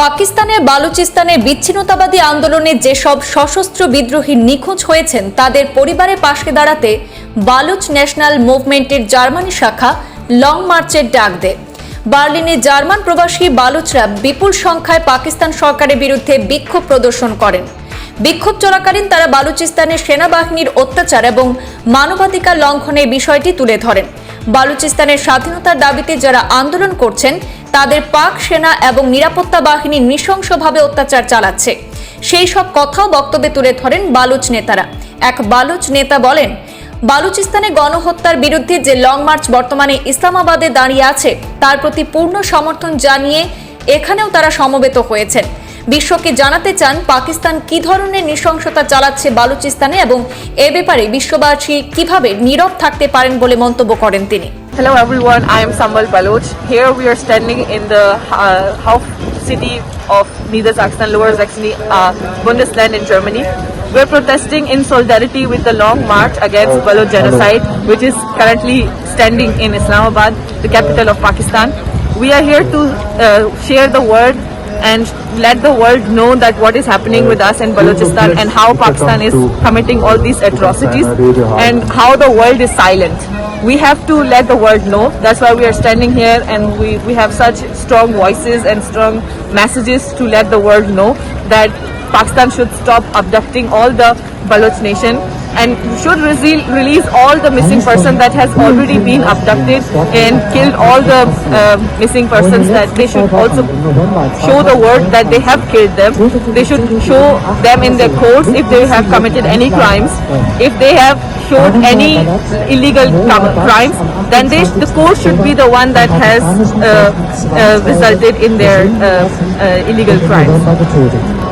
পাকিস্তানের বালুচিস্তানে বিচ্ছিন্নতাবাদী আন্দোলনে যেসব সশস্ত্র বিদ্রোহী নিখোঁজ হয়েছেন, তাদের পরিবারের পাশে দাঁড়াতে বালুচ ন্যাশনাল মুভমেন্টের জার্মানি শাখা লং মার্চের ডাক দেয়। বার্লিনে জার্মান প্রবাসী বালুচরা বিপুল সংখ্যায় পাকিস্তান সরকারের বিরুদ্ধে বিক্ষোভ প্রদর্শন করেন। বিক্ষোভ চলাকালীন তারা বালুচিস্তানের সেনাবাহিনীর অত্যাচার এবং মানবাধিকার লঙ্ঘনের বিষয়টি তুলে ধরেন। বালুচিস্তানের স্বাধীনতার দাবিতে যারা আন্দোলন করছেন তাদের পাক সেনা এবং নিরাপত্তা বাহিনী নৃশংসভাবে অত্যাচার চালাচ্ছে। সেই সব কথাও বক্তব্যে তুলে ধরেন বালুচ নেতারা। এক বালুচ নেতা বলেন, বালুচিস্তানে গণহত্যার বিরুদ্ধে যে লং মার্চ বর্তমানে ইসলামাবাদে দাঁড়িয়ে আছে, তার প্রতি পূর্ণ সমর্থন জানিয়ে এখানেও তারা সমবেত হয়েছেন। বিশ্বকে জানাতে চান, পাকিস্তান কি ধরনের নৃশংসতা চালাচ্ছে বালুচিস্তানে এবং এ ব্যাপারে বিশ্ববাসী কীভাবে নীরব থাকতে পারেন বলে মন্তব্য করেন তিনি। Hello everyone, I am Sambal Baloch. Here we are standing in the uh, Hauf city of Niedersachsen, Lower Saxony, uh, Bundesland in Germany. We're protesting in solidarity with the long march against Baloch genocide, which is currently standing in Islamabad, the capital of Pakistan. We are here to uh, share the word and let the world know that what is happening with us in Balochistan and how Pakistan is committing all these atrocities and how the world is silent. We have to let the world know. That's why we are standing here and we, we have such strong voices and strong messages to let the world know that Pakistan should stop abducting all the Baloch nation and should release all the missing person that has already been abducted and killed all the uh, missing persons that they should also show the world that they have killed them. They should show them in their courts if they have committed any crimes. If they have showed any illegal crimes, then they, the court should be the one that has uh, uh, resulted in their uh, uh, illegal crimes.